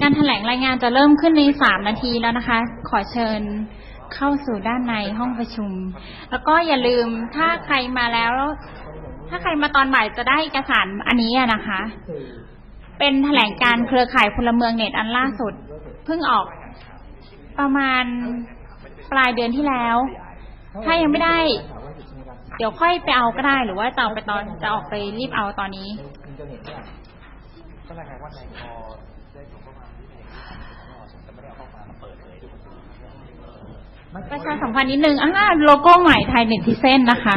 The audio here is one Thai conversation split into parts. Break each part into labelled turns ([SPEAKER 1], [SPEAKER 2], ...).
[SPEAKER 1] การแถลงรายงานจะเริ่มขึ้นในสามนาทีแล้วนะคะ ขอเชิญเข้าสู่ด้านในห้องประชุม แล้วก็อย่าลืมถ้าใครมาแล้ว ถ้าใครมาตอนบ่ายจะได้เอกสารอันนี้นะคะ เป็นแถลงการเครือข่ายพลเมืองเน็ตอันล่าสุด เพิ่งออกประมาณปลายเดือนที่แล้ว ถ้ายังไม่ได้ เดี๋ยวค่อยไปเอาก็ได้ หรือว่าจะเอาไปตอนจะออกไปรีบเอาตอนนี้
[SPEAKER 2] ประ
[SPEAKER 1] ชาสัมพันธ์นิดนึงอ่าโลโก้ใหม่ไทยเน็ตทิเซนนะคะ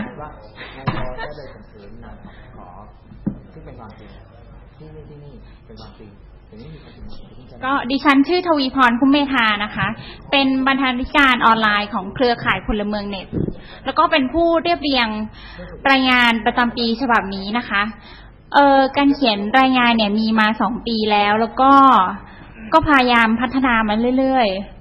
[SPEAKER 1] ก็ดิฉันชื่อทวีพรคุ้มเมธานะคะ เป็นบรรณาธิการออนไลน์ของเครือข่ายพลเมืองเน็ต แล้วก็เป็นผู้เรียบเรียงรายงานประจำปีฉบับนี้นะคะ เอ่อการเขียนรายงานเนี่ยมีมาสองปีแล้ว แล้วก็ก็พยายามพัฒนามันเรื่อยๆ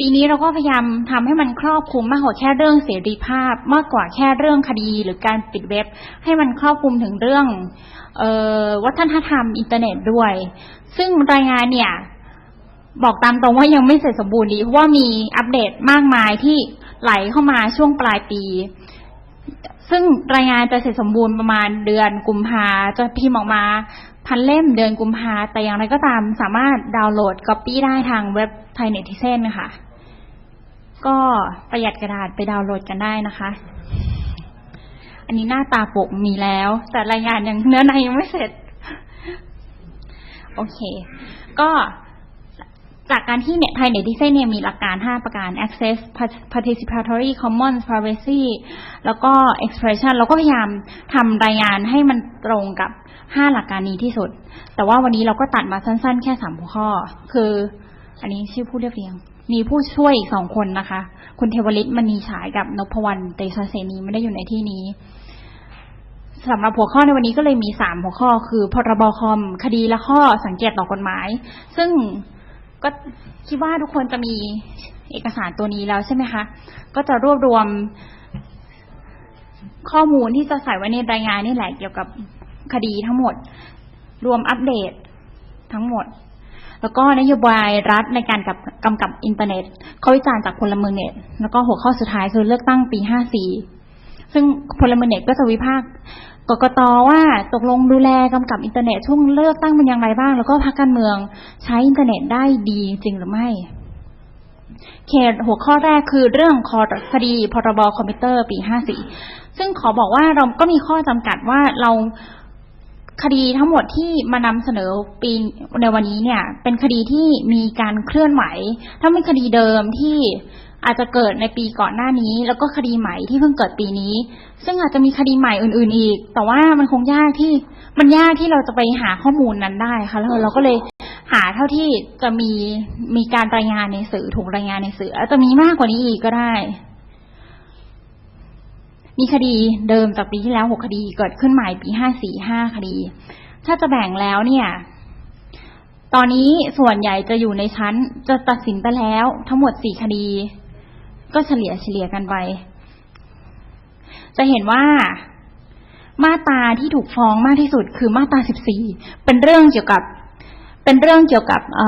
[SPEAKER 1] ปีนี้เราก็พยายามทำให้มันครอบคลุมมากกว่าแค่เรื่องเสรีภาพ มากกว่าแค่เรื่องคดีหรือการปิดเว็บ ให้มันครอบคลุมถึงเรื่องออวัฒนธรรมอินเทอร์เน็ตด้วย ซึ่งรายงานเนี่ยบอกตามตรงว่ายังไม่เสร็จสมบูรณ์ดีเพราะว่ามีอัปเดตมากมายที่ไหลเข้ามาช่วงปลายปี ซึ่งรายงานจะเสร็จสมบูรณ์ประมาณเดือนกุมภาจะพิมพ์ออกมาพันเล่มเดือนกุมภาแต่อย่างไรก็ตามสามารถดาวน์โหลดก๊อปปี้ได้ทางเว็บไทยเน็ตทิเซนนะคะ ก็ประหยัดกระดาษไปดาวน์โหลดกันได้นะคะ อันนี้หน้าตาปกมีแล้ว แต่รายงานยังเนื้อในยังไม่เสร็จ โอเค ก็จากการที่เนี่ยไทยเน็ติเซนเนี่ยมีหลักการ 5 ประการ access participatory commons privacy แล้วก็ expression เราก็พยายามทำรายงานให้มันตรงกับ 5 หลักการนี้ที่สุด แต่ว่าวันนี้เราก็ตัดมาสั้นๆ แค่ 3 หัวข้อ คือ อันนี้ชื่อผู้เรียบเรียง มีผู้ช่วยอีกสองคนนะคะ คุณเทวลิตมณีฉายกับนพวรรณเตชะเสนีไม่ได้อยู่ในที่นี้สำหรับหัวข้อในวันนี้ก็เลยมีสามหัวข้อ คือพรบคอมคดีและข้อสังเกตต่อกฎหมาย ซึ่งก็คิดว่าทุกคนจะมีเอกสารตัวนี้แล้วใช่ไหมคะ ก็จะรวบรวมข้อมูลที่จะใส่ไว้ในรายงานนี่แหละเกี่ยวกับคดีทั้งหมด รวมอัปเดตทั้งหมด แล้วก็นโยบายรัฐในการกับกำกับอินเทอร์เน็ตเขาวิจารณ์จากพลเมืองเน็ต แล้วก็หัวข้อสุดท้ายคือเลือกตั้งปี 54 ซึ่งพลเมืองเน็ตก็จะวิพากษ์กกตว่าตกลงดูแลกำกับอินเทอร์เน็ตช่วงเลือกตั้งเป็นอย่างไรบ้าง แล้วก็พรรคการเมืองใช้อินเทอร์เน็ตได้ดีจริงหรือไม่เขตหัวข้อแรกคือเรื่องคอคดีพรบคอมพิวเตอร์ปี 54 ซึ่งขอบอกว่าเราก็มีข้อจำกัดว่าเรา คดีทั้งหมดที่มานำเสนอปีในวันนี้เนี่ย เป็นคดีที่มีการเคลื่อนไหว ถ้าเป็นคดีเดิมที่อาจจะเกิดในปีก่อนหน้านี้ แล้วก็คดีใหม่ที่เพิ่งเกิดปีนี้ ซึ่งอาจจะมีคดีใหม่อื่น ๆ อีก แต่ว่ามันคงยากที่มันยากที่เราจะไปหาข้อมูลนั้นได้ค่ะแล้วเราก็เลยหาเท่าที่จะมีมีการรายงานในสื่อถูกรายงานในสื่ออาจจะมีมากกว่านี้อีกก็ได้ มีคดีเดิมจากปีที่แล้วหกคดีเกิดขึ้นใหม่ปีห้าสี่ห้าคดี ถ้าจะแบ่งแล้วเนี่ย ตอนนี้ส่วนใหญ่จะอยู่ในชั้นจะตัดสินไปแล้ว ทั้งหมดสี่คดี ก็เฉลี่ยเฉลี่ยกันไป จะเห็นว่ามาตราที่ถูกฟ้องมากที่สุดคือมาตราสิบสี่เป็นเรื่องเกี่ยวกับ เป็นเรื่องเกี่ยวกับเ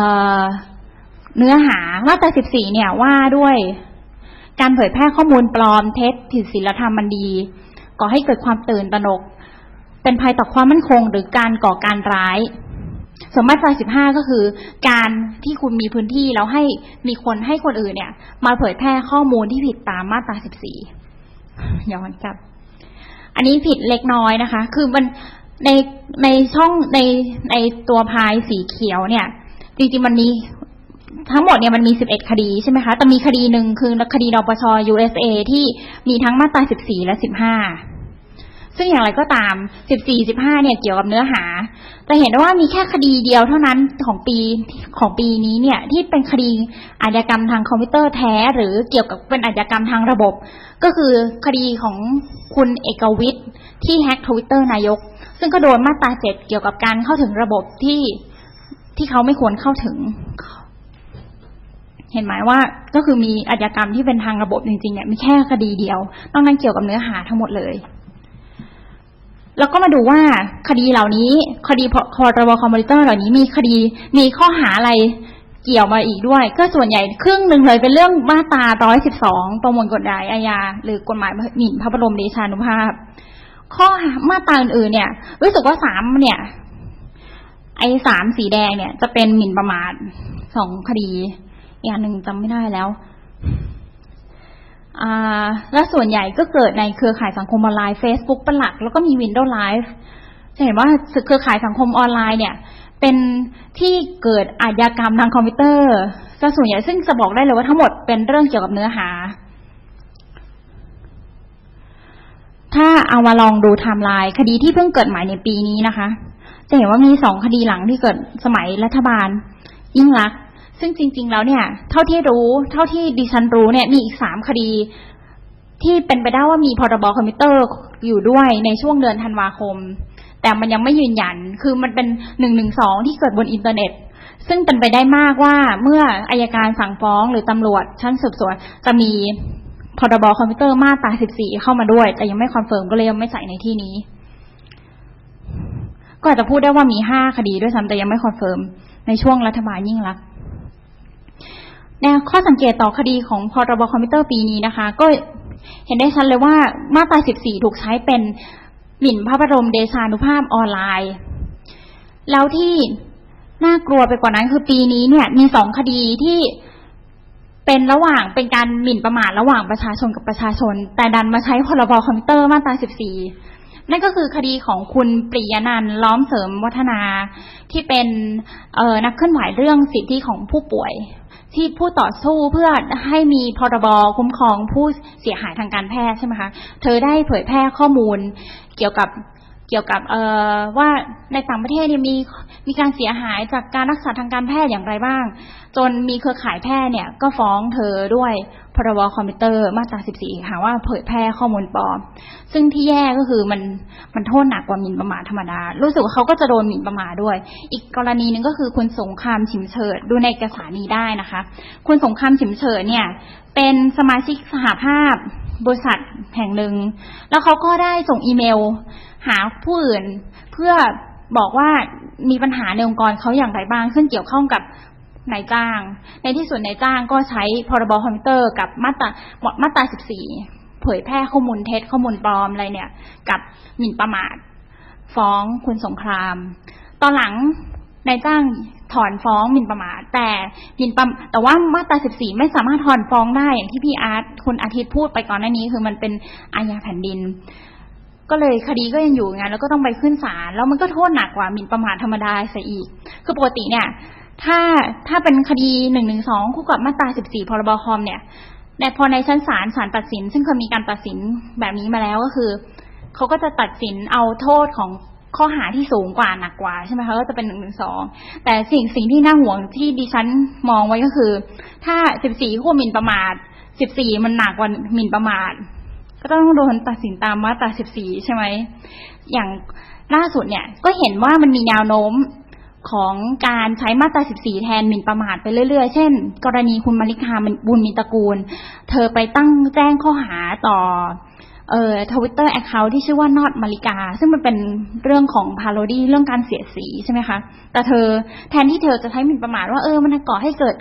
[SPEAKER 1] เนื้อหามาตราสิบสี่เนี่ยว่าด้วย การเผยแพร่ข้อมูลปลอมเท็จผิดศีลธรรมมันดี ก่อให้เกิดความตื่นตระหนก เป็นภัยต่อความมั่นคงหรือการก่อการร้ายส่วนมาตราสิบห้าก็คือ การที่คุณมีพื้นที่แล้วให้มีคนให้คนอื่นเนี่ย มาเผยแพร่ข้อมูลที่ผิดตามมาตราสิบสี่ย้อนกลับ อันนี้ผิดเล็กน้อยนะคะ คือมันในในช่องในในตัวพายสีเขียวเนี่ย จริงๆมันมี ทั้งหมดเนี่ยมันมี 11 คดีใช่ไหมคะ แต่มีคดีหนึ่งคือคดีนปช USA ที่มีทั้งมาตรา 14 และ 15 ซึ่งอย่างไรก็ตาม 14 15 เนี่ยเกี่ยวกับเนื้อหา จะเห็นได้ว่ามีแค่คดีเดียวเท่านั้นของปีของปีนี้เนี่ยที่เป็นคดีอาชญากรรมทางคอมพิวเตอร์แท้ หรือเกี่ยวกับเป็นอาชญากรรมทางระบบ ก็คือคดีของคุณเอกวิทย์ที่แฮ็กทวิตเตอร์นายก ซึ่งก็โดนมาตรา 7 เกี่ยวกับการเข้าถึงระบบที่ที่เขาไม่ควรเข้าถึง เห็นไหมว่าก็คือมีอาชญากรรมที่เป็นทางระบบจริงๆเนี่ยมีแค่คดีเดียวนอกนั้นเกี่ยวกับเนื้อหาทั้งหมดเลย แล้วก็มาดูว่าคดีเหล่านี้ คดีพรบคอมพิวเตอร์เหล่านี้มีคดีมีข้อหาอะไรเกี่ยวมาอีกด้วย ก็ส่วนใหญ่ครึ่งหนึ่งเลยเป็นเรื่องมาตรา 112 ประมวลกฎหมายอาญาหรือกฎหมายหมิ่นพระบรมเดชานุภาพ ข้อหามาตราอื่นๆเนี่ย รู้สึกว่าสามเนี่ย ไอ้สามสีแดงเนี่ยจะเป็นหมิ่นประมาทสองคดี อีกอันหนึ่งจำไม่ได้แล้วและส่วนใหญ่ก็เกิดในเครือข่ายสังคมออนไลน์ Facebook เป็นหลัก แล้วก็มี Windows Live จะเห็นว่าเครือข่ายสังคมออนไลน์เนี่ย เป็นที่เกิดอาชญากรรมทางคอมพิวเตอร์ซะส่วนใหญ่ซึ่งจะบอกได้เลยว่าทั้งหมดเป็นเรื่องเกี่ยวกับเนื้อหา ถ้าเอามาลองดูไทม์ไลน์คดีที่เพิ่งเกิดใหม่ในปีนี้นะคะ จะเห็นว่ามีสองคดีหลังที่เกิดสมัยรัฐบาลยิ่งรักษ ซึ่งจริง ๆ แล้วเนี่ย เท่าที่รู้ เท่าที่ดิฉันรู้เนี่ยมีอีกสามคดี ที่เป็นไปได้ว่ามีพรบคอมพิวเตอร์อยู่ด้วยในช่วงเดือนธันวาคม แต่มันยังไม่ยืนยัน คือมันเป็นหนึ่งหนึ่งสองที่เกิดบนอินเทอร์เน็ต ซึ่งเป็นไปได้มากว่าเมื่ออายการสั่งฟ้องหรือตำรวจชั้นสืบสวนจะมีพรบคอมพิวเตอร์มาตรา14 เข้ามาด้วย แต่ยังไม่คอนเฟิร์มก็เลยยังไม่ใส่ในที่นี้ ก็อาจจะพูดได้ว่ามีห้าคดีด้วยซ้ำแต่ยังไม่คอนเฟิร์มในช่วงรัฐบาลยิ่งรัก แนวข้อสังเกตต่อคดีของพรบคอมพิวเตอร์ปีนี้นะคะ ก็เห็นได้ชัดเลยว่ามาตรา 14 ถูกใช้เป็นหมิ่นพระบรมเดชานุภาพออนไลน์ แล้วที่น่ากลัวไปกว่านั้นคือปีนี้เนี่ย มีสองคดีที่เป็นระหว่างเป็นการหมิ่นประมาทระหว่างประชาชนกับประชาชน แต่ดันมาใช้พรบคอมพิวเตอร์มาตรา 14 นั่นก็คือคดีของคุณปริยนันล้อมเสริมวัฒนาที่เป็นออนักเคลื่อนไหวเรื่องสิทธิของผู้ป่วย ที่ผู้ต่อสู้เพื่อให้มีพรบคุ้มครองผู้เสียหายทางการแพทย์ใช่ไหมคะ เธอได้เผยแพร่ข้อมูลเกี่ยวกับ เกี่ยวกับเอว่าในต่างประเทศเนี่ยมีมีการเสียหายจากการรักษาทางการแพทย์อย่างไรบ้าง จนมีเครือข่ายแพทย์เนี่ยก็ฟ้องเธอด้วยพรบคอมพิวเตอร์มาตรา 14ค่ะว่าเผยแพร่ข้อมูลปลอม ซึ่งที่แย่ก็คือมันมันโทษหนักกว่าหมิ่นประมาทธรรมดา รู้สึกว่าเขาก็จะโดนหมิ่นประมาทด้วย อีกกรณีหนึ่งก็คือคุณสงครามฉิมเฉิดดูในเอกสารนี้ได้นะคะ คุณสงครามฉิมเฉิดเนี่ยเป็นสมาชิกสหภาพ บริษัทแห่งหนึ่ง แล้วเขาก็ได้ส่งอีเมล หาผู้อื่น เพื่อบอกว่ามีปัญหาในองค์กรเขาอย่างไรบ้าง ซึ่งเกี่ยวข้องกับนายจ้าง ในที่สุดนายจ้างก็ใช้พรบคอมพิวเตอร์กับมาตรามาตรา 14 เผยแพร่ข้อมูลเท็จข้อมูลปลอมอะไรเนี่ย กับหมิ่นประมาท ฟ้องคุณสงคราม ตอนหลังนายจ้าง ถอนฟ้องหมิ่นประมาทแต่หมิ่นประแต่ว่ามาตรา14ไม่สามารถถอนฟ้องได้อย่างที่พี่อาร์ตคุณอาทิตย์พูดไปก่อนหน้านี้ คือมันเป็นอาญาแผ่นดิน ก็เลยคดีก็ยังอยู่งานแล้วก็ต้องไปขึ้นศาลแล้วมันก็โทษหนักกว่าหมิ่นประมาทธรรมดาเสียอีก คือปกติเนี่ย ถ้าถ้าเป็นคดีหนึ่งหนึ่งสองคู่กับมาตราสิบสี่พรบคอมเนี่ยในพอในชั้นศาลศาลตัดสิน ซึ่งเคยมีการตัดสินแบบนี้มาแล้วก็คือเขาก็จะตัดสินเอาโทษของ ข้อหาที่สูงกว่าหนักกว่าใช่ไหมคะก็จะเป็นหนึ่งหนึ่งสองแต่สิ่งสิ่งที่น่าห่วงที่ดิฉันมองไว้ก็คือ ถ้าสิบสี่คู่หมิ่นประมาทสิบสี่มันหนักกว่าหมิ่นประมาท ก็ต้องโดนตัดสินตามมาตรา14ใช่ไหมอย่างล่าสุดเนี่ยก็เห็นว่ามันมีแนวโน้มของการใช้มาตรา 14 แทนหมิ่นประมาทไปเรื่อย ๆ เช่น กรณีคุณมาริกาบุญมีตระกูล เธอไปตั้งแจ้งข้อหาต่อ เอ่อทวิตเตอร์แอคเคาท์ที่ชื่อว่านอตมาริกา ซึ่งมันเป็นเรื่องของพาโรดี้เรื่องการเสียสีใช่ไหมคะ แต่เธอแทนที่เธอจะใช้หมิ่นประมาทว่าเออมันก่อให้เกิด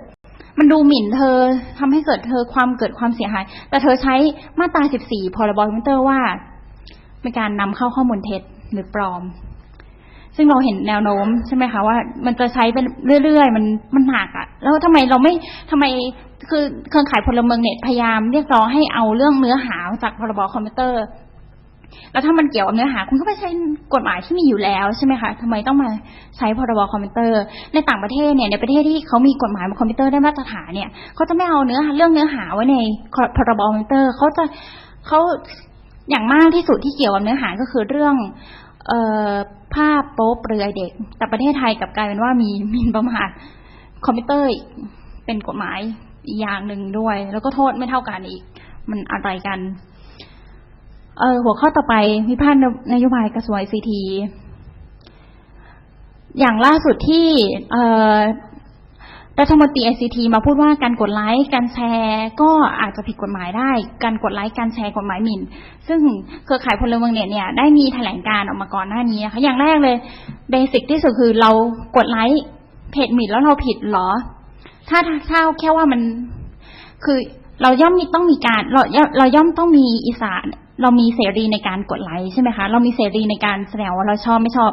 [SPEAKER 1] มันดูหมิ่นเธอทำให้เกิดเธอความเกิดความเสียหาย แต่เธอใช้มาตรา 14 พรบคอมพิวเตอร์ว่าเป็นการนำเข้าข้อมูลเท็จหรือปลอม ซึ่งเราเห็นแนวโน้มใช่ไหมคะว่า มันจะใช้ไปเรื่อยๆ มันมันหนักอะแล้วทำไมเราไม่ทำไม คือเครือข่ายพลเมืองเน็ตพยายามเรียกร้องให้เอาเรื่องเนื้อหาจากพรบคอมพิวเตอร์ แล้วถ้ามันเกี่ยวกับเนื้อหา คุณก็ไปใช้กฎหมายที่มีอยู่แล้วใช่ไหมคะทำไมต้องมาใช้พรบคอมพิวเตอร์ ในต่างประเทศเนี่ยในประเทศที่เขามีกฎหมายคอมพิวเตอร์ได้มาตรฐานเนี่ยเขาจะไม่เอาเนื้อเรื่องเนื้อหาไว้ในพรบคอมพิวเตอร์เขาจะเขาอย่างมากที่สุดที่เกี่ยวกับเนื้อหาก็คือเรื่องเอ่อภาพโป๊เปลือยเด็ก แต่ประเทศไทยกลับกลายเป็นว่ามีมินประมาทคอมพิวเตอร์เป็นกฎหมาย อีกอย่างหนึ่งด้วย แล้วก็โทษไม่เท่ากันอีก มันอะไรกัน เออหัวข้อต่อไปวิพากษ์นโยบายกระทรวงไอซีทีอย่างล่าสุดที่เออรัฐมนตรีไอซีทีมาพูดว่าการกดไลค์การแชร์ก็อาจจะผิดกฎหมายได้ การกดไลค์การแชร์กฎหมายหมิ่น ซึ่งเครือข่ายพลเมืองเนี่ยเนี่ยได้มีแถลงการออกมาก่อนหน้านี้นะคะอย่างแรกเลยเบสิกที่สุดคือเรากดไลค์เพจหมิ่นแล้วเราผิดหรอ ถ้าถ้าถ้าแค่ว่ามันคือเราย่อมมีต้องมีการเราย่อมเราย่อมต้องมีอิสระเรามีเสรีในการกดไลค์ใช่ไหมคะเรามีเสรีในการแสดงว่าเราชอบไม่ชอบ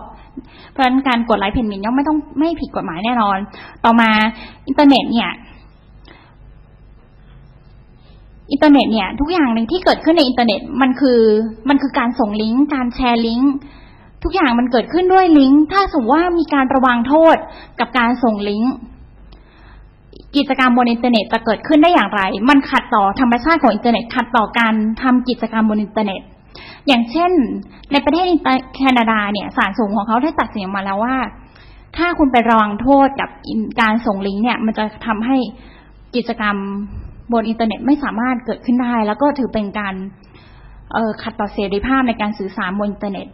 [SPEAKER 1] เพราะฉะนั้นการกดไลค์เพจมินย่อมไม่ต้องไม่ผิดกฎหมายแน่นอน ต่อมาอินเทอร์เน็ตเนี่ยอินเทอร์เน็ตเนี่ยทุกอย่างหนึ่งที่เกิดขึ้นในอินเทอร์เน็ตมันคือมันคือการส่งลิงก์การแชร์ลิงก์ทุกอย่างมันเกิดขึ้นด้วยลิงก์ถ้าสมมติว่ามีการระวังโทษกับการส่งลิงก์ กิจกรรมบนอินเทอร์เน็ตจะเกิดขึ้นได้อย่างไร มันขัดต่อธรรมชาติของอินเทอร์เน็ต ขัดต่อการทำกิจกรรมบนอินเทอร์เน็ต อย่างเช่น ในประเทศแคนาดาเนี่ยศาลสูงของเขาได้ตัดสินออกมาแล้วว่า ถ้าคุณไประวังโทษกับการส่งลิงก์เนี่ย มันจะทำให้กิจกรรมบนอินเทอร์เน็ตไม่สามารถเกิดขึ้นได้ แล้วก็ถือเป็นการขัดต่อเสรีภาพในการสื่อสารบนอินเทอร์เน็ต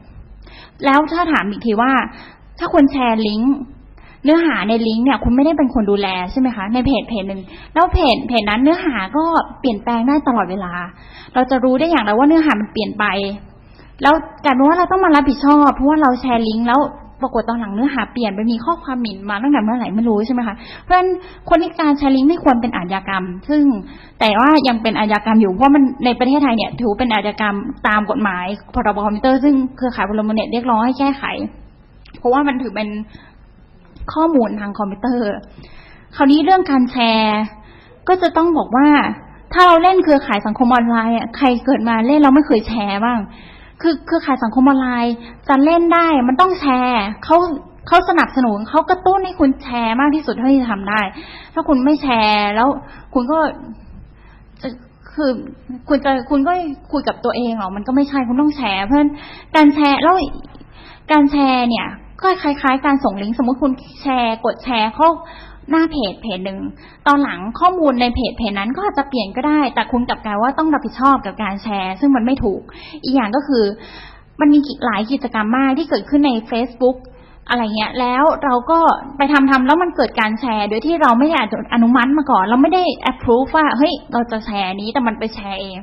[SPEAKER 1] แล้วถ้าถามอีกทีว่า ถ้าคุณแชร์ลิงก์ เนื้อหาในลิงก์เนี่ย คุณไม่ได้เป็นคนดูแลใช่ไหมคะ ในเพจเพจหนึ่งแล้วเพจเพจนั้นเนื้อหาก็เปลี่ยนแปลงได้ตลอดเวลา เราจะรู้ได้อย่างไรว่าเนื้อหามันเปลี่ยนไป แล้วกลายเป็นว่าเราต้องมารับผิดชอบ เพราะว่าเราแชร์ลิงก์แล้วปรากฏตอนหลังเนื้อหาเปลี่ยนไปมีข้อความหมิ่นมาตั้งแต่เมื่อไหร่ไม่รู้ใช่ไหมคะเพราะฉะนั้นคนที่การแชร์ลิงก์ไม่ควรเป็นอาญากรรม ซึ่งแต่ว่ายังเป็นอาญากรรมอยู่เพราะมันในประเทศไทยเนี่ยถือเป็นอาญากรรมตามกฎหมายพรบคอมพิวเตอร์ซึ่งเครือข่ายพลเมืองเน็ตเรียกร้องให้แก้ไข เพราะว่ามันถือเป็น ข้อมูลทางคอมพิวเตอร์ คราวนี้เรื่องการแชร์ ก็จะต้องบอกว่า ถ้าเราเล่นเครือข่ายสังคมออนไลน์อะใครเกิดมาเล่นเราไม่เคยแชร์บ้าง คือเครือข่ายสังคมออนไลน์จะเล่นได้มันต้องแชร์เขาเขาสนับสนุนเขากระตุ้นให้คุณแชร์มากที่สุดเท่าที่จะทำได้ ถ้าคุณไม่แชร์แล้วคุณก็จะคือคุณจะคุณก็คุยกับตัวเองหรอ มันก็ไม่ใช่คุณต้องแชร์ เพราะฉะนั้นการแชร์แล้วการแชร์เนี่ย ก็คล้าย ๆ การส่งลิงก์สมมติคุณแชร์กดแชร์เข้าหน้าเพจเพจหนึ่งตอนหลังข้อมูลในเพจเพจนั้นก็อาจจะเปลี่ยนก็ได้ แต่คุณกลับกลายว่าต้องรับผิดชอบกับการแชร์ ซึ่งมันไม่ถูก อีกอย่างก็คือ มันมีหลายกิจกรรมมากที่เกิดขึ้นใน Facebook อะไรเงี้ยแล้วเราก็ไปทำทำแล้วมันเกิดการแชร์ โดยที่เราไม่ได้อนุมัติมาก่อน เราไม่ได้ approve ว่าเฮ้ยเราจะแชร์นี้แต่มันไปแชร์เอง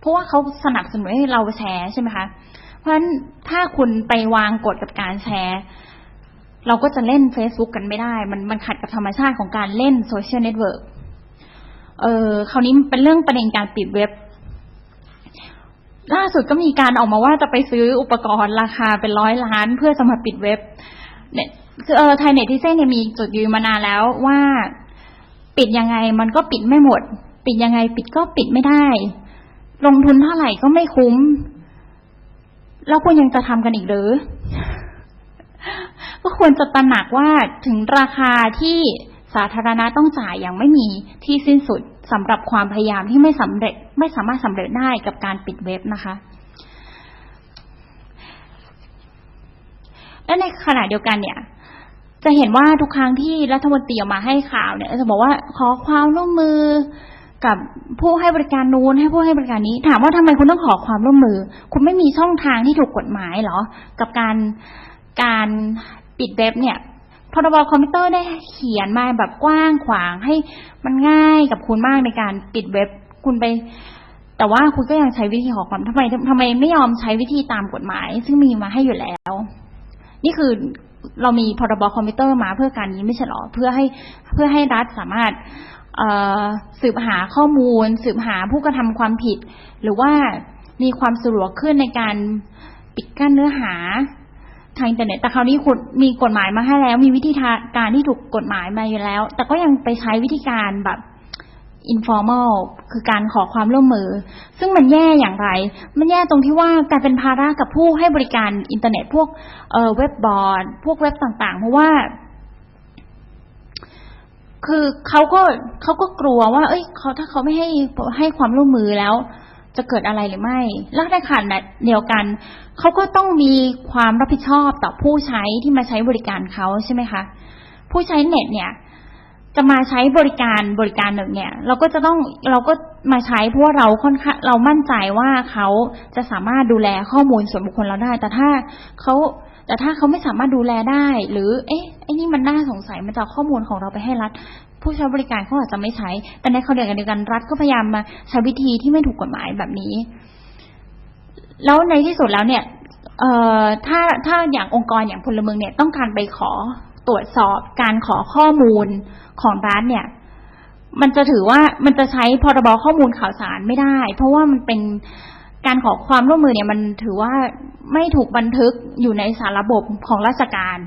[SPEAKER 1] เพราะว่าเขาสนับสนุนให้เราแชร์ใช่ไหมคะ ราะฉะนั้นถ้าคุณไปวางกฎกับการแชร์ เราก็จะเล่น Facebook กันไม่ได้ มันมันขัดกับธรรมชาติของการเล่นโซเชียลเน็ตเวิร์กเออคราวนี้เป็นเรื่องประเด็นการปิดเว็บ ล่าสุดก็มีการออกมาว่าจะไปซื้ออุปกรณ์ราคาเป็นร้อยล้าน เพื่อจะมาปิดเว็บ เนี่ยคือเออไทยเน็ตที่เส้นเนี่ยมีจุดยืนมานานแล้วว่าปิดยังไงมันก็ปิดไม่หมด ปิดยังไงปิดก็ปิดไม่ได้ ลงทุนเท่าไหร่ก็ไม่คุ้ม แล้วคุณยังจะทำกันอีกหรือ ก็ควรจะตระหนักว่าถึงราคาที่สาธารณะต้องจ่ายอย่างไม่มีที่สิ้นสุดสำหรับความพยายามที่ไม่สำเร็จ ไม่สามารถสำเร็จได้กับการปิดเว็บนะคะ และในขณะเดียวกันเนี่ย จะเห็นว่าทุกครั้งที่รัฐมนตรีออกมาให้ข่าวเนี่ย จะบอกว่าขอความร่วมมือ กับผู้ให้บริการนู้นให้ผู้ให้บริการนี้ ถามว่าทำไมคุณต้องขอความร่วมมือ คุณไม่มีช่องทางที่ถูกกฎหมายเหรอ กับการการปิดเว็บเนี่ยพรบคอมพิวเตอร์ได้เขียนมาแบบกว้างขวางให้มันง่ายกับคุณมากในการปิดเว็บคุณไป แต่ว่าคุณก็ยังใช้วิธีขอความทำไมทำไมไม่ยอมใช้วิธีตามกฎหมาย ซึ่งมีมาให้อยู่แล้ว นี่คือเรามีพรบคอมพิวเตอร์มาเพื่อการนี้ไม่ใช่หรอเพื่อให้เพื่อให้รัฐสามารถ สืบหาข้อมูล สืบหาผู้กระทำความผิด หรือว่ามีความสะดวกขึ้นในการปิดกั้นเนื้อหาทางอินเทอร์เน็ตแต่คราวนี้คุณมีกฎหมายมาให้แล้ว มีวิธีการที่ถูกกฎหมายมาอยู่แล้ว แต่ก็ยังไปใช้วิธีการแบบ informal คือการขอความร่วมมือ ซึ่งมันแย่อย่างไร มันแย่ตรงที่ว่ากายเป็นภาระกับผู้ให้บริการอินเทอร์เน็ตพวกเว็บบอร์ด พวกเว็บต่างๆ เพราะว่า คือเขาก็เขาก็กลัวว่า เอ้ยเขาถ้าเขาไม่ให้ให้ความร่วมมือแล้ว จะเกิดอะไรหรือไม่ แล้วในขณะเดียวกัน เขาก็ต้องมีความรับผิดชอบต่อผู้ใช้ที่มาใช้บริการเขาใช่ไหมคะ ผู้ใช้เน็ตเนี่ยจะมาใช้บริการบริการหนึ่งเนี่ย เราก็จะต้องเราก็มาใช้เพราะว่าเราค่อนข้างเรามั่นใจว่าเขาจะสามารถดูแลข้อมูลส่วนบุคคลเราได้ แต่ถ้าเขา แต่ถ้าเขาไม่สามารถดูแลได้ หรือ เอ๊ะไอ้นี่มันน่าสงสัยมันจะข้อมูลของเราไปให้รัฐ ผู้ใช้บริการเขาอาจจะไม่ใช้ แต่ในขณะเดียวกันรัฐก็พยายามมาใช้วิธีที่ไม่ถูกกฎหมายแบบนี้ แล้วในที่สุดแล้วเนี่ยเอ่อถ้าถ้าอย่างองค์กรอย่างพลเมืองเนี่ยต้องการไปขอตรวจสอบการขอข้อมูลของรัฐเนี่ย มันจะถือว่ามันจะใช้พรบข้อมูลข่าวสารไม่ได้ เพราะว่ามันเป็น การขอความร่วมมือเนี่ยมันถือว่าไม่ถูกบันทึกอยู่ในสารระบบของราชการ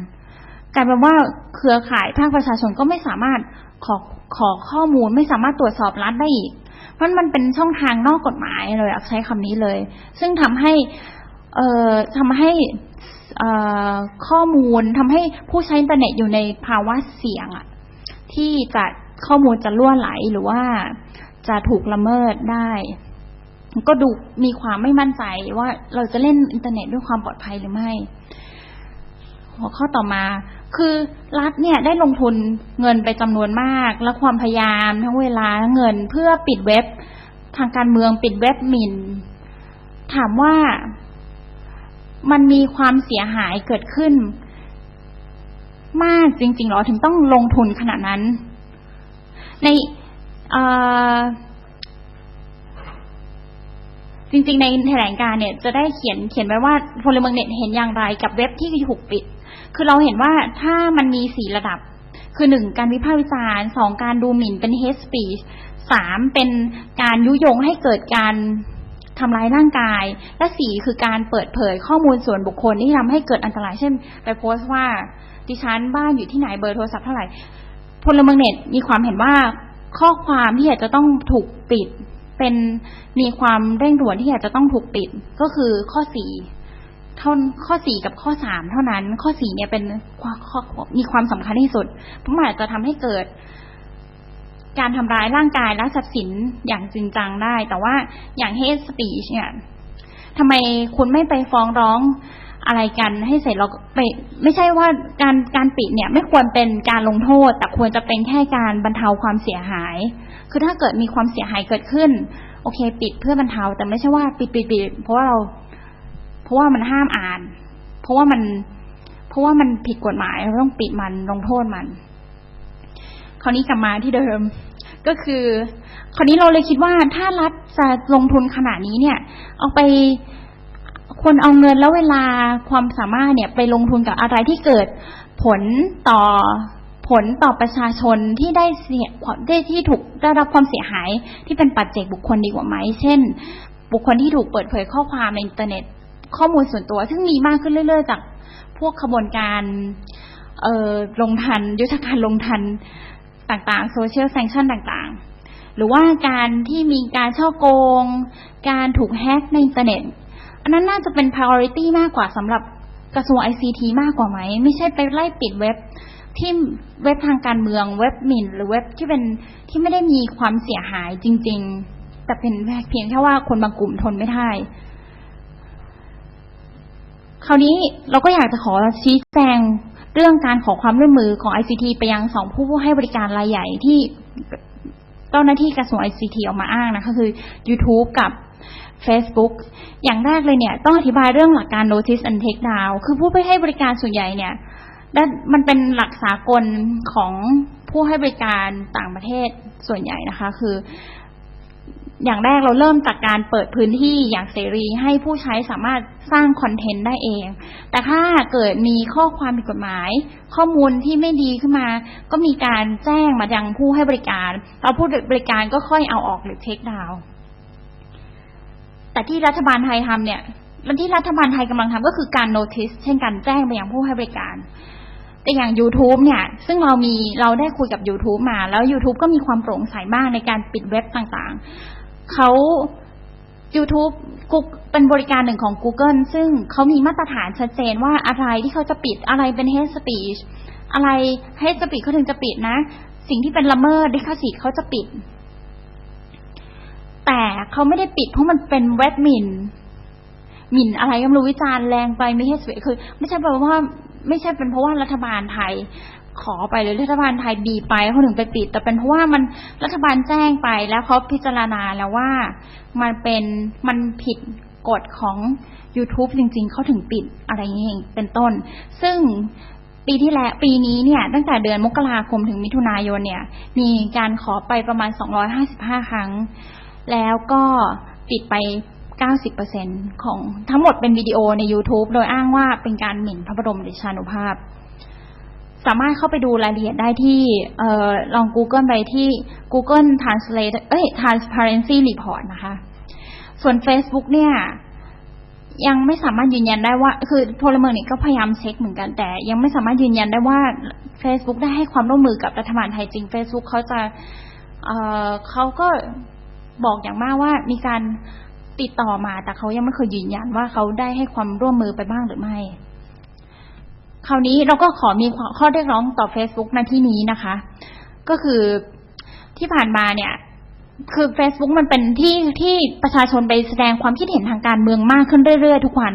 [SPEAKER 1] กลายเป็นว่าเครือข่ายภาคประชาชนก็ไม่สามารถขอขอข้อมูลไม่สามารถตรวจสอบรัฐได้อีก เพราะมันเป็นช่องทางนอกกฎหมายเลยอยากใช้คำนี้เลย ซึ่งทำให้เอ่อทำให้เอ่อข้อมูลทำให้ผู้ใช้อินเทอร์เน็ตอยู่ในภาวะเสี่ยงอะที่จะข้อมูลจะล่วไหลหรือว่าจะถูกละเมิดได้ ก็ดูมีความไม่มั่นใจว่าเราจะเล่นอินเทอร์เน็ตด้วยความปลอดภัยหรือไม่ หัวข้อต่อมา คือรัฐเนี่ยได้ลงทุนเงินไปจำนวนมาก และความพยายามทั้งเวลาทั้งเงินเพื่อปิดเว็บ ทางการเมืองปิดเว็บหมินถามว่ามันมีความเสียหายเกิดขึ้น มากจริงๆหรอถึงต้องลงทุนขนาดนั้น ในเอ่อ จริง ๆ ในแถลงการ์เนี่ยจะได้เขียนเขียนไว้ว่าพลเมืองเน็ตเห็นอย่างไรกับเว็บที่ถูกปิด คือเราเห็นว่าถ้ามันมีสี่ระดับ คือหนึ่งการวิพากษ์วิจารณ์สองการดูหมิ่นเป็น hate speech สามเป็นการยุยงให้เกิดการทำร้ายร่างกาย และสี่คือการเปิดเผยข้อมูลส่วนบุคคลที่ทำให้เกิดอันตรายเช่น ไปโพสต์ว่าดิฉันบ้านอยู่ที่ไหนเบอร์โทรศัพท์เท่าไหร่พลเมืองเน็ตมีความเห็นว่าข้อความที่อากจะต้องถูกปิด เป็นมีความเร่งด่วนที่อยากจะต้องถูกปิดก็คือข้อสี่เท่าข้อสี่กับข้อสามเท่านั้น ข้อสี่เนี่ยเป็นข้อข้อมีความสำคัญที่สุดเพราะมันอาจจะทำให้เกิด การทำร้ายร่างกายและทรัพย์สินอย่างจริงจังได้ แต่ว่าอย่าง hate speech เนี่ยทำไมคุณไม่ไปฟ้องร้องอะไรกันให้เสร็จเราไป ไม่ใช่ว่าการการปิดเนี่ย ไม่ควรเป็นการลงโทษ แต่ควรจะเป็นแค่การบรรเทาความเสียหาย คือถ้าเกิดมีความเสียหายเกิดขึ้น โอเค ปิดเพื่อบรรเทา แต่ไม่ใช่ว่าปิดปิดปิดเพราะว่าเรา เพราะว่ามันห้ามอ่าน เพราะว่ามัน เพราะว่ามันผิดกฎหมายเราต้องปิดมันลงโทษมัน คราวนี้กลับมาที่เดิม ก็คือ คราวนี้เราเลยคิดว่าถ้ารัฐจะลงทุนขนาดนี้เนี่ย เอาไปควรเอาเงินแล้วเวลาความสามารถเนี่ย ไปลงทุนกับอะไรที่เกิดผลต่อ ผลต่อประชาชนที่ได้เสียได้ที่ถูกได้รับความเสียหายที่เป็นปัจเจกบุคคลดีกว่าไหม เช่น บุคคลที่ถูกเปิดเผยข้อความในอินเทอร์เน็ต ข้อมูลส่วนตัว ซึ่งมีมากขึ้นเรื่อย ๆ จากพวกขบวนการเออลงทัน ยุทธการลงทันต่างๆโซเชียลแซงชั่นต่างๆ หรือว่าการที่มีการช่อโกง การถูกแฮกในอินเทอร์เน็ต อันนั้นน่าจะเป็น priority มากกว่าสำหรับกระทรวง ICT มากกว่าไหม ไม่ใช่ไปไล่ปิดเว็บ ที่เว็บทางการเมืองเว็บหมิ่นหรือเว็บที่เป็นที่ไม่ได้มีความเสียหายจริง ๆ แต่เป็นเพียงแค่ว่าคนบางกลุ่มทนไม่ได้คราวนี้เราก็อยากจะขอชี้แจงเรื่องการขอความร่วมมือของ ICT ไปยังสองผู้ผู้ให้บริการรายใหญ่ที่เจ้าหน้าที่กระทรวง ICT ออกมาอ้างนะคะคือ YouTube กับ Facebook อย่างแรกเลยเนี่ย ต้องอธิบายเรื่องหลักการ notice and take down คือผู้ให้บริการส่วนใหญ่เนี่ย มันเป็นหลักสากลของผู้ให้บริการต่างประเทศส่วนใหญ่นะคะ คือ อย่างแรกเราเริ่มจากการเปิดพื้นที่อย่างเสรีให้ผู้ใช้สามารถสร้างคอนเทนต์ได้เอง แต่ถ้าเกิดมีข้อความผิดกฎหมาย ข้อมูลที่ไม่ดีขึ้นมา ก็มีการแจ้งมายังผู้ให้บริการแล้วผู้บริการก็ค่อยเอาออกหรือเทคดาวแต่ที่รัฐบาลไทยทำเนี่ยและที่รัฐบาลไทยกำลังทำก็คือการโน้ติสเช่นการแจ้งไปยังผู้ให้บริการ แต่อย่าง YouTube เนี่ย ซึ่งเรามีเราได้คุยกับ YouTube มา แล้ว YouTube ก็มีความโปร่งใสมากในการปิดเว็บต่างๆเขา YouTube กุ๊กเป็นบริการหนึ่งของ Google ซึ่งเขามีมาตรฐานชัดเจนว่าอะไรที่เขาจะปิดอะไรเป็น hate speech อะไร hate speech เขาถึงจะปิดนะ สิ่งที่เป็นละเมิดลิขสิทธิ์เขาจะปิด แต่เขาไม่ได้ปิด เพราะมันเป็นเว็บหมิ่นหมิ่นอะไรก็ไม่รู้วิจารณ์แรงไปไม่ใช่สวยคือ ไม่ใช่แปลว่า ไม่ใช่เป็นเพราะว่ารัฐบาลไทยขอไปหรือรัฐบาลไทยบีไปเขาถึงไปปิด แต่เป็นเพราะว่ามันรัฐบาลแจ้งไปแล้วเขาพิจารณาแล้วว่ามันเป็นมันผิดกฎของ YouTube จริง ๆ เขาถึงปิดอะไรอย่างนี้เป็นต้น ซึ่งปีที่แล้วปีนี้เนี่ย ตั้งแต่เดือนมกราคมถึงมิถุนายนเนี่ย มีการขอไปประมาณ 255 ครั้ง แล้วก็ปิดไป 90%ของทั้งหมดเป็นวิดีโอใน YouTube โดยอ้างว่าเป็นการหมิ่นพระบรมเดชานุภาพ สามารถเข้าไปดูรายละเอียดได้ที่ออลอง Google ไปที่ Google Translate เอ้ย Transparency Report นะคะ ส่วน Facebook เนี่ยยังไม่สามารถยืนยันได้ว่า คือพลเมืองเนี่ยก็พยายามเช็คเหมือนกันแต่ ยังไม่สามารถยืนยันได้ว่า Facebook ได้ให้ความร่วมมือกับรัฐบาลไทยจริง Facebook เขาจะเเขาก็บอกอย่างมากว่ามีการ ติดต่อมา แต่เขายังไม่เคยยืนยันว่าเขาได้ให้ความร่วมมือไปบ้างหรือไม่ คราวนี้เราก็ขอมีข้อเรียกร้องต่อ Facebook ในที่นี้นะคะ ก็คือที่ผ่านมาเนี่ย คือ Facebook มันเป็นที่ที่ประชาชนไปแสดงความคิดเห็นทางการเมืองมากขึ้นเรื่อยๆทุกวัน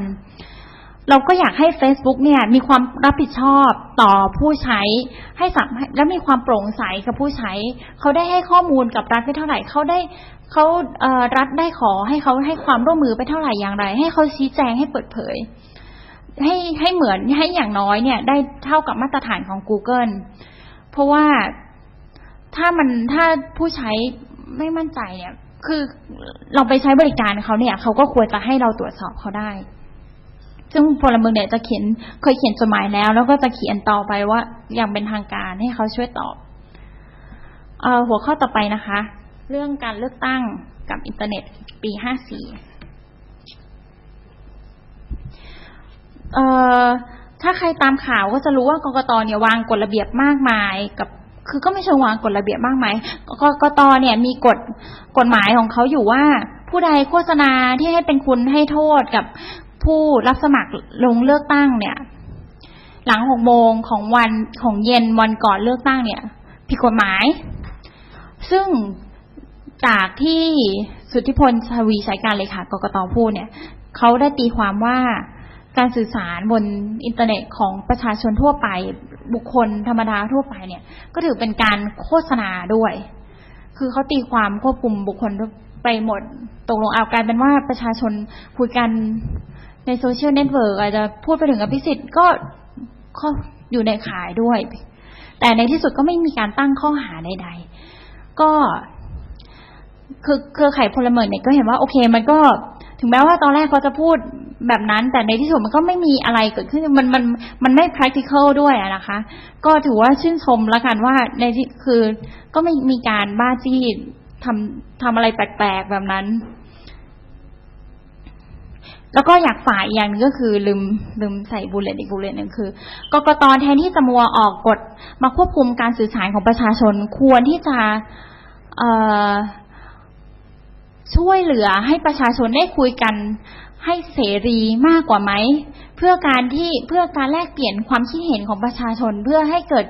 [SPEAKER 1] เราก็อยากให้ Facebook เนี่ยมีความรับผิดชอบต่อผู้ใช้ ให้สามและมีความโปร่งใสกับผู้ใช้ เขาได้ให้ข้อมูลกับรัฐไปเท่าไหร่เขาได้เขารัฐได้ขอให้เขาให้ความร่วมมือไปเท่าไหร่อย่างไร ให้เขาชี้แจงให้เปิดเผย ให้ให้เหมือนให้อย่างน้อยเนี่ยได้เท่ากับมาตรฐานของ Google เพราะว่าถ้ามันถ้าผู้ใช้ไม่มั่นใจเนี่ย คือเราไปใช้บริการเขาเนี่ย เขาก็ควรจะให้เราตรวจสอบเขาได้ ซึ่งพลเมืองเนี่ยจะเขียนเคยเขียนจดหมายแล้ว แล้วก็จะเขียนต่อไปว่าอย่างเป็นทางการให้เขาช่วยตอบเออหัวข้อต่อไปนะคะ เรื่องการเลือกตั้งกับอินเทอร์เน็ตปีห้าสี่เอ่อถ้าใครตามข่าวก็จะรู้ว่ากกตเนี่ยวางกฎระเบียบมากมายกับคือก็ไม่เชิงวางกฎระเบียบมากมายกกตเนี่ยมีกฎกฎหมายของเขาอยู่ว่า ผู้ใดโฆษณาที่ให้เป็นคุณให้โทษกับ ผู้รับสมัครลงเลือกตั้งเนี่ย หลังหกโมงของวันของเย็นวันก่อนเลือกตั้งเนี่ย ผิดกฎหมาย ซึ่งจากที่สุทธิพลชวีสายการเลยค่ะกกตพูดเนี่ยเขาได้ตีความว่าการสื่อสารบนอินเทอร์เน็ตของประชาชนทั่วไป บุคคลธรรมดาทั่วไปเนี่ย ก็ถือเป็นการโฆษณาด้วย คือเขาตีความควบคุมบุคคลไปหมดตกลงเอากลายเป็นว่าประชาชนคุยกัน ในโซเชียลเน็ตเวิร์กอาจจะพูดไปถึงอภิสิทธิ์ก็ก็อยู่ในขายด้วย แต่ในที่สุดก็ไม่มีการตั้งข้อหาใด ๆ ก็คือเครือข่ายพลเมืองเนี่ยก็เห็นว่าโอเค มันก็ถึงแม้ว่าตอนแรกเขาจะพูดแบบนั้น แต่ในที่สุดมันก็ไม่มีอะไรเกิดขึ้นมันมันมันไม่ practical ด้วยนะคะ ก็ถือว่าชื่นชมแล้วกันว่าในที่คือก็ไม่มีการบ้าจี้ทำทำอะไรแปลกๆแบบนั้น แล้วก็อยากฝ่ายอีกอย่างหนึงก็คือลืมลืมใส่บุลเลตอีกบุลเลตหนึ่งคือกกตแทนที่จะมัวออกกฎมาควบคุมการสื่อสารของประชาชนควรที่จะช่วยเหลือให้ประชาชนได้คุยกันให้เสรีมากกว่าไหมเพื่อการที่เพื่อการแลกเปลี่ยนความคิดเห็นของประชาชนเพื่อให้เกิด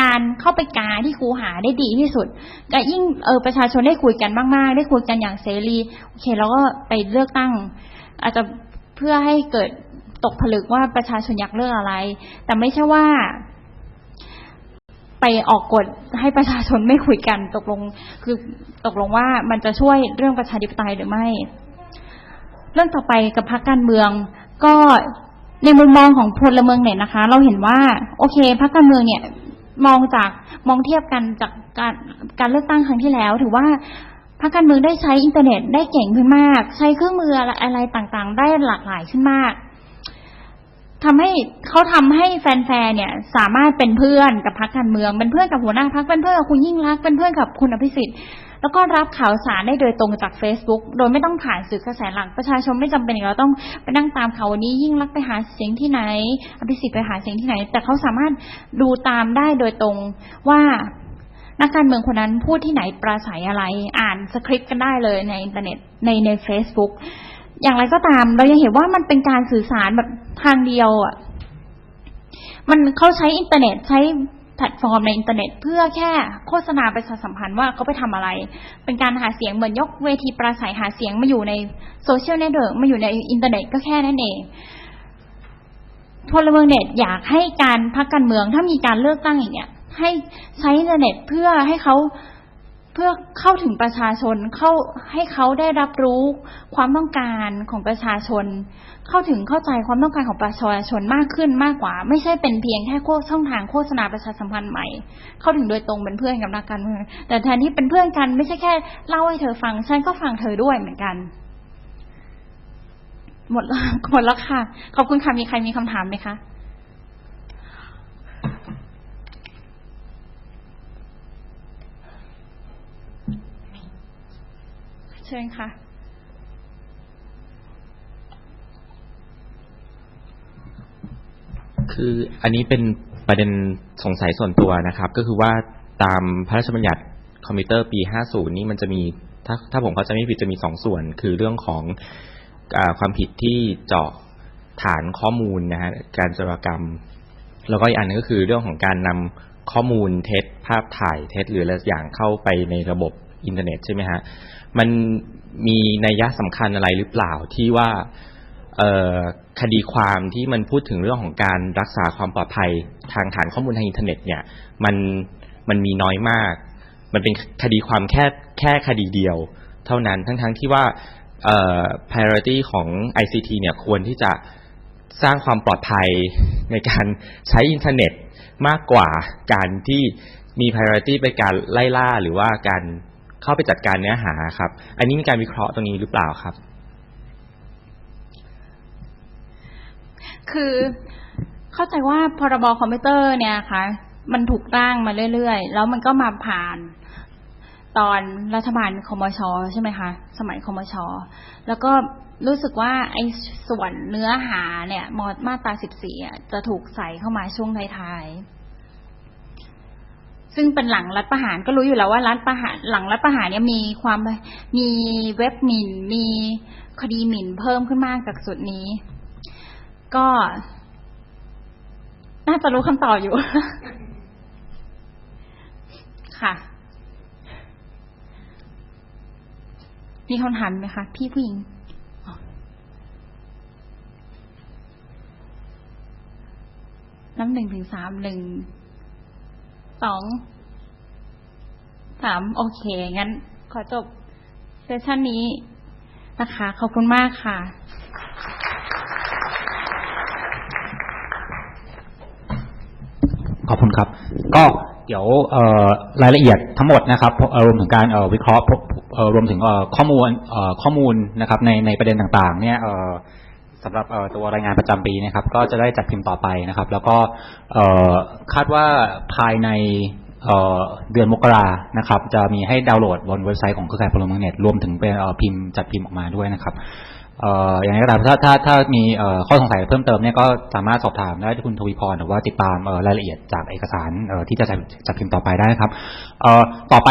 [SPEAKER 1] การเข้าไปกาที่ครูหาได้ดีที่สุดก็ยิ่งเออประชาชนได้คุยกันมากๆ ได้คุยกันอย่างเสรีโอเค แล้วก็ไปเลือกตั้ง อาจจะ เพื่อให้เกิดตกผลึกว่าประชาชนอยากเลือกอะไร แต่ไม่ใช่ว่า ไปออกกฎให้ประชาชนไม่คุยกันตกลง คือตกลงว่ามันจะช่วยเรื่องประชาธิปไตยหรือไม่ เรื่องต่อไปกับพรรคการเมือง ก็ในมุมมองของพลเมืองเนี่ยนะคะ เราเห็นว่า โอเคพรรคการเมืองเนี่ย มองจากมองเทียบกันจากการการเลือกตั้งครั้งที่แล้ว ถือว่า พรรคการเมืองได้ใช้อินเทอร์เน็ตได้เก่งขึ้นมาก ใช้เครื่องมืออะไรอะไรต่างๆ ได้หลากหลายขึ้นมากทำให้เขาทำให้แฟนๆเนี่ย สามารถเป็นเพื่อนกับพรรคการเมืองเป็นเพื่อนกับหัวหน้าพรรคเป็นเพื่อนกับคุณยิ่งรักเป็นเพื่อนกับคุณอภิสิทธิ์แล้วก็รับข่าวสารได้โดยตรงจาก Facebook โดยไม่ต้องผ่านสื่อกระแสหลักประชาชนไม่จำเป็นเราต้องไปนั่งตามข่าววันนี้ยิ่งรักไปหาเสียงที่ไหน อภิสิทธิ์ไปหาเสียงที่ไหน แต่เขาสามารถดูตามได้โดยตรงว่า นักการเมืองคนนั้นพูดที่ไหนปราศัยอะไร อ่านสคริปต์กันได้เลยในอินเทอร์เน็ตในใน Facebook อย่างไรก็ตาม เรายังเห็นว่ามันเป็นการสื่อสารแบบทางเดียวอะ มันเขาใช้อินเทอร์เน็ตใช้แพลตฟอร์มในอินเทอร์เน็ต เพื่อแค่โฆษณาประชาสัมพันธ์ว่าเขาไปทำอะไร เป็นการหาเสียงเหมือนยกเวทีปราศัยหาเสียงมาอยู่ในโซเชียลเน็ตเวิร์กมาอยู่ในอินเทอร์เน็ตก็แค่นั้นเองพลเมืองเน็ตอยากให้การพักการเมืองถ้ามีการเลือกตั้งอย่างเงี้ย ให้ใช้อินเทอร์เน็ตเพื่อให้เขาเพื่อเข้าถึงประชาชนเข้าให้เขาได้รับรู้ความต้องการของประชาชน เข้าถึงเข้าใจความต้องการของประชาชนมากขึ้นมากกว่า ไม่ใช่เป็นเพียงแค่โฆช่องทางโฆษณาประชาสัมพันธ์ใหม่ เข้าถึงโดยตรงเป็นเพื่อนกับนักการเมืองแต่แทนที่เป็นเพื่อนกันไม่ใช่แค่เล่าให้เธอฟังฉันก็ฟังเธอด้วยเหมือนกันหมดแล้วหมดแล้วค่ะ ขอบคุณค่ะ มีใครมีคำถามไหมคะ เชิญค่ะ
[SPEAKER 3] คืออันนี้เป็นประเด็นสงสัยส่วนตัวนะครับ ก็คือว่าตามพระราชบัญญัติคอมพิวเตอร์ปี 50 นี่มันจะมีถ้าถ้าผมเข้าใจไม่ผิดจะมีสองส่วน คือเรื่องของอความผิดที่เจาะฐานข้อมูลนะฮะการจารกรรม แล้วก็อีกอันนึงก็คือเรื่องของการนำข้อมูลเท็จภาพถ่ายเท็จหรืออะไรอย่างเข้าไปในระบบอินเทอร์เน็ตใช่ไหมฮะ มันมีนัยยะสำคัญอะไรหรือเปล่าที่ว่าคดีความที่มันพูดถึงเรื่องของการรักษาความปลอดภัยทางฐานข้อมูลทางอินเทอร์เน็ต เนี่ย มันมันมีน้อยมาก มันเป็นคดีความแค่แค่คดีเดียว เท่านั้นทั้งทั้งที่ว่า priority ของ ICT เนี่ยควรที่จะสร้างความปลอดภัยในการใช้อินเทอร์เน็ตมากกว่าการที่มี priority ไปการไล่ล่าหรือว่าการ เข้าไปจัดการเนื้อหาครับ อันนี้มีการวิเคราะห์ตรงนี้หรือเปล่าครับ
[SPEAKER 1] คือเข้าใจว่าพรบคอมพิวเตอร์เนี่ยค่ะ มันถูกร่างมาเรื่อยๆ แล้วมันก็มาผ่านตอนรัฐบาลคมชใช่ไหมคะ สมัยคมช แล้วก็รู้สึกว่าไอ้ส่วนเนื้อหาเนี่ยมมาตราสิบสี่จะถูกใส่เข้ามาช่วงท้ายๆ ซึ่งเป็นหลังรัฐประหารก็รู้อยู่แล้วว่ารัฐประหารหลังรัฐประหารเนี่ยมีความมีเว็บหมิ่น มีคดีหมิ่นเพิ่มขึ้นมากจากสุดนี้ ก็ น่าจะรู้คำตอบอยู่ ค่ะ มีคำถามไหมคะ พี่ผู้หญิงน้ำหนึ่งถึงสามหนึ่ง สองสามโอเค งั้น ขอจบเซสชันนี้นะคะ ขอบคุณมากค่ะ
[SPEAKER 4] ขอบคุณครับ ก็เดี๋ยวรายละเอียดทั้งหมดนะครับรวมถึงการวิเคราะห์รวมถึงข้อมูลข้อมูลนะครับในในประเด็นต่างๆ เนี่ย สำหรับตัวรายงานประจำปีนะครับ ก็จะได้จัดพิมพ์ต่อไปนะครับ แล้วก็คาดว่าภายในเดือนมกรานะครับ จะมีให้ดาวน์โหลดบนเว็บไซต์ของเครือข่ายพลเมืองเน็ตรวมถึงเป็นพิมพ์จัดพิมพ์ออกมาด้วยนะครับอย่างไรก็ตามถ้าถ้าถ้ามีข้อสงสัยเพิ่มเติมเนี่ยก็สามารถสอบถามได้ที่คุณทวีพรหรือว่าติดตามรายละเอียดจากเอกสารที่จะจัดพิมพ์ต่อไปได้นะครับต่อไป